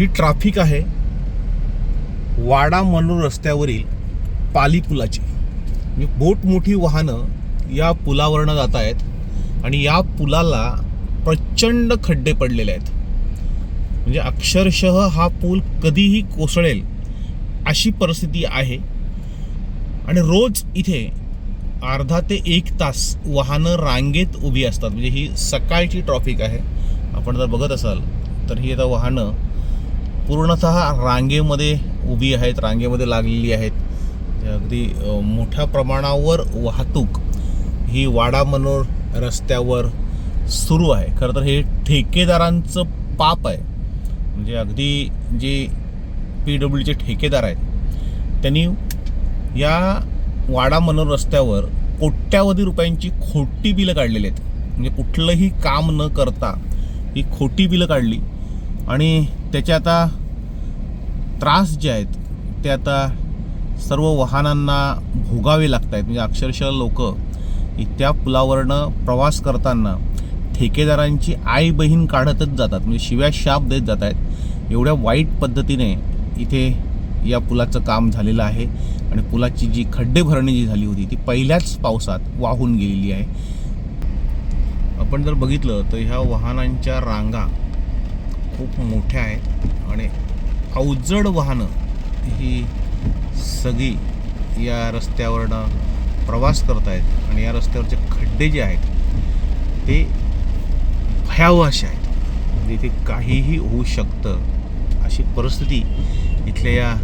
ही traffic आहे वाडा मनोर रस्त्यावरील पाली पुलाची. म्हणजे बोट मोठी वाहनं या पुलावरनं जात आहेत आणि या पुलाला प्रचंड खड्डे पडलेले आहेत. म्हणजे अक्षरशः हा पूल कधीही कोसळेल अशी परिस्थिती आहे. आणि रोज इथे अर्धा ते एक तास वाहनं रांगेत उभी असतात. म्हणजे ही सकाळची ट्रॉफिक आहे. आपण जर बघत असाल तर ही आता वाहनं पूर्णतः रांगेमध्ये उभी आहेत रांगेमध्ये लागलेली आहेत. ते अगदी मोठ्या प्रमाणावर वाहतूक ही वाडा मनोर रस्त्यावर सुरू आहे. खरं तर हे ठेकेदारांचं पाप आहे. म्हणजे अगदी जे पी डब्ल्यूचे ठेकेदार आहेत त्यांनी या वाडा मनोर रस्त्यावर कोट्यावधी रुपयांची खोटी बिलं काढलेली आहेत. म्हणजे कुठलंही काम न करता ही खोटी बिलं काढली आणि त्याच्या आता त्रास जे आहेत ते आता सर्व वाहनांना भोगावे लागत आहेत म्हणजे अक्षरशः लोक त्या पुलावरनं प्रवास करताना ठेकेदारांची आई बहीण काढतच जातात. म्हणजे शिव्या शाप देत जात आहेत एवढ्या वाईट पद्धतीने इथे या पुलाचं काम झालेलं आहे. आणि पुलाची जी खड्डे भरणी जी झाली होती ती पहिल्याच पावसात वाहून गेलेली आहे. आपण जर बघितलं तर ह्या वाहनांच्या रांगा खूप मोठ्या आहेत. आणि अवजड वाहनं ही सगळी या रस्त्यावरनं प्रवास करत आहेत आणि या रस्त्यावरचे खड्डे जे आहेत ते भयावह असे आहेत. म्हणजे इथे काहीही होऊ शकतं अशी परिस्थिती इथल्या या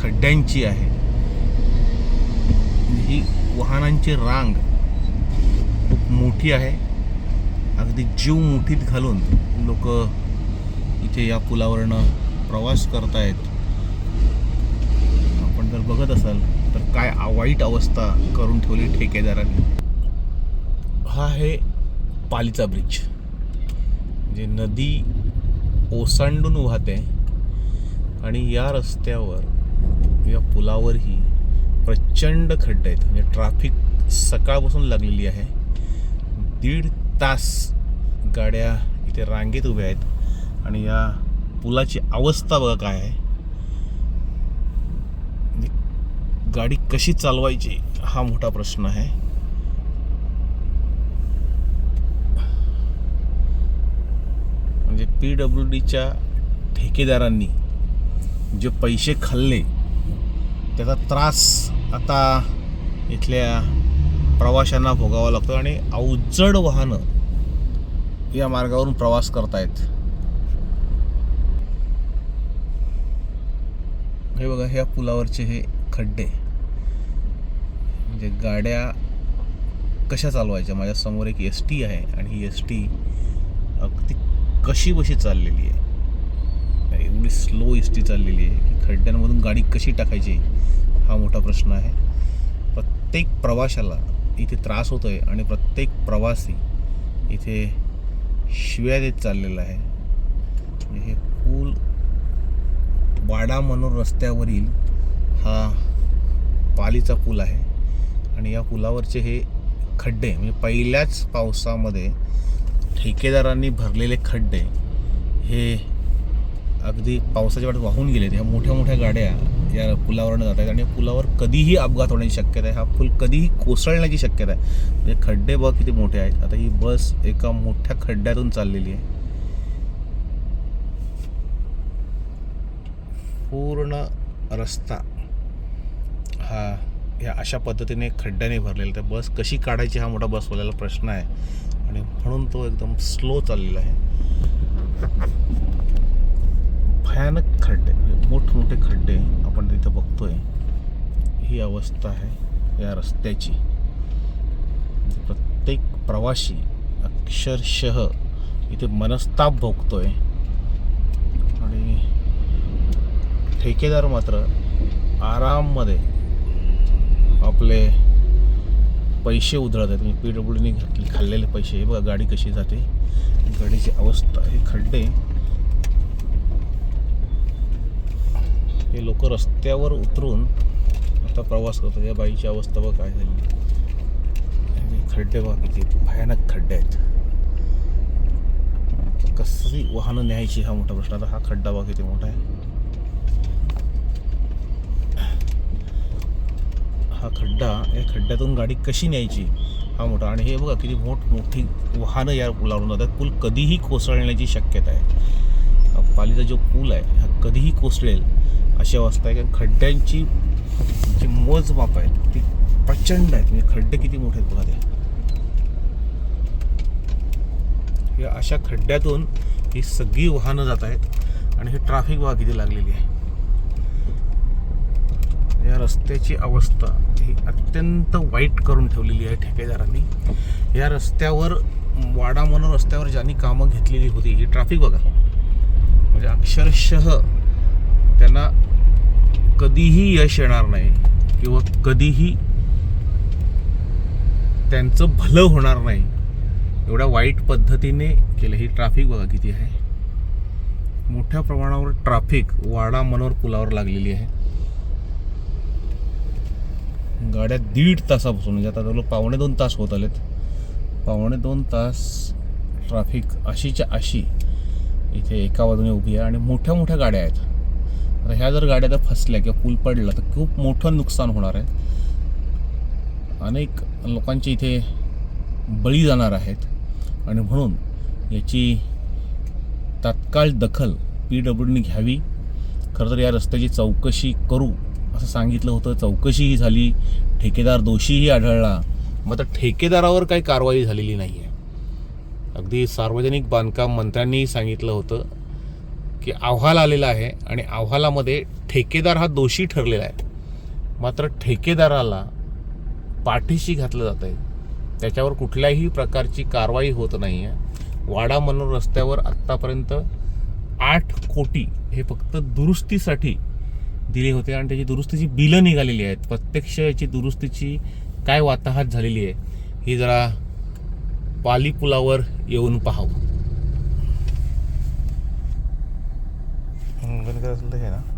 खड्ड्यांची आहे. ही वाहनांची रांग खूप मोठी आहे. अगदी जीव मुठीत घालून लोक इथे या पुलावरनं प्रवास करतायत. आपण जर बघत असाल तर काय वाईट अवस्था करून ठेवली ठेकेदारांनी? हा आहे पालीचा ब्रिज. जे नदी ओसांडून वाहते आणि या रस्त्यावर या पुलावरही प्रचंड खड्डे आहेत. म्हणजे ट्रॅफिक सकाळपासून लागलेली आहे. दीड तास गाड्या इथे रांगेत उभ्या आहेत आणि या पुलाची अवस्था बघा काय आहे. गाडी कशी चालवायची हा मोठा प्रश्न आहे. म्हणजे पी डब्ल्यू डीच्या ठेकेदारांनी जे पैसे खाल्ले त्याचा त्रास आता इथल्या प्रवाशांना भोगावा लागतो आणि अवजड वाहनं या मार्गावरून प्रवास करतायत. हे बघा ह्या पुलावरचे हे खड्डे. म्हणजे गाड्या कशा चालवायच्या? माझ्यासमोर एक एस टी आहे आणि ही एस टी अगदी कशी बशी चाललेली आहे? एवढी स्लो एस टी चाललेली आहे की खड्ड्यांमधून गाडी कशी टाकायची? हा मोठा प्रश्न आहे. प्रत्येक प्रवाशाला इथे त्रास होतो आहे आणि प्रत्येक प्रवासी इथे शिव्या देत चाललेला आहे. म्हणजे हे पूल वाडा मनोर रस्त्यावरील हा पालीचा पूल आहे. आणि या पुलावरचे हे खड्डे म्हणजे पहिल्याच पावसामध्ये ठेकेदारांनी भरलेले खड्डे हे अगदी पावसाच्या वाटत वाहून गेले ह्या मोठ्या मोठ्या गाड्या या पुलावरनं जात आहेत. आणि पुलावर कधीही अपघात होण्याची शक्यता आहे. हा पूल कधीही कोसळण्याची शक्यता आहे. म्हणजे खड्डे बघ किती मोठे आहेत. आता ही बस एका मोठ्या खड्ड्यातून चाललेली आहे. पूर्ण रस्ता हा ह्या अशा पद्धतीने खड्ड्याने भरलेला त्या बस कशी काढायची हा मोठा बसवाल्याला प्रश्न आहे. आणि म्हणून तो एकदम स्लो चाललेला आहे. भयानक खड्डे म्हणजे मोठमोठे खड्डे आपण तिथं बघतोय. ही अवस्था आहे या रस्त्याची. प्रत्येक प्रवासी अक्षरशः इथे मनस्ताप भोगतोय आणि ठेकेदार मात्र आराममध्ये आपले पैसे उधळत आहेत. म्हणजे पी डब्ल्यूने घातले खाल्लेले पैसे. हे बघा गाडी कशी जाते. गाडीची अवस्था हे खड्डे. हे लोक रस्त्यावर उतरून आता प्रवास करतात. या बाईची अवस्था बघ काय झाली. खड्डे बघा किती भयानक खड्डे आहेत. कसली वाहनं न्यायची हा मोठा प्रश्न. आता हा खड्डा बघा किती मोठा आहे. हा खड्डा या खड्ड्यातून गाडी कशी न्यायची? हा मोठा. आणि हे बघा किती मोठ मोठी वाहनं या पुलावरून जातात. पूल कधीही कोसळण्याची शक्यता आहे. पालीचा जो पूल आहे हा कधीही कोसळेल अशी अवस्था आहे. कारण खड्ड्यांची जी मोजमाप आहे ती प्रचंड आहेत म्हणजे खड्डे किती मोठे आहेत बघा ते. या अशा खड्ड्यातून ही सगळी वाहनं जात आहेत. आणि ही ट्रॅफिक बघा किती लागलेली आहे. या रस्त्याची अवस्था ही अत्यंत वाईट करून ठेवलेली आहे ठेकेदारांनी. या रस्त्यावर वाडा म्हणून रस्त्यावर ज्यांनी कामं घेतलेली होती ही ट्रॅफिक बघा. म्हणजे अक्षरशः त्यांना कधीही यश येणार नाही किंवा कधीही त्यांचं भलं होणार नाही. एवढ्या वाईट पद्धतीने केलं. ही ट्रॅफिक बघा किती आहे. मोठ्या प्रमाणावर ट्रॅफिक वाडा मनोर पुलावर लागलेली आहे. गाड्या दीड तासापासून म्हणजे आता जवळ पावणे दोन तास होत आलेत. पावणे दोन तास ट्रॅफिक अशीच्या अशी इथे एका बाजूने उभी आहे आणि मोठ्या मोठ्या गाड्या आहेत. आता ह्या जर गाड्या जर फसल्या किंवा पूल पडला तर खूप मोठं नुकसान होणार आहे. अनेक लोकांचे इथे बळी जाणार आहेत. आणि म्हणून याची तात्काळ दखल पी डब्ल्यूडीने घ्यावी. खरं तर या रस्त्याची चौकशी करू. असं सांगितलं होतं चौकशीही झाली ठेकेदार दोषीही आढळला. मग आता ठेकेदारावर काही कारवाई झालेली नाही आहे अगदी सार्वजनिक बांधकाम मंत्र्यांनीही सांगितलं होतं की अहवाल आलेला आहे आणि अहवालामध्ये ठेकेदार हा दोषी ठरलेला आहे. मात्र ठेकेदाराला पाठीशी घातलं जात आहे त्याच्यावर कुठल्याही प्रकारची कारवाई होत नाही आहे वाडा मनोर रस्त्यावर आत्तापर्यंत आठ कोटी हे फक्त दुरुस्तीसाठी दिले होते आणि त्याची दुरुस्तीची बिलं निघालेली आहेत. प्रत्यक्ष याची दुरुस्तीची काय वाताहत झालेली आहे ही जरा पाली पुलावर येऊन पाहावं. हे ना?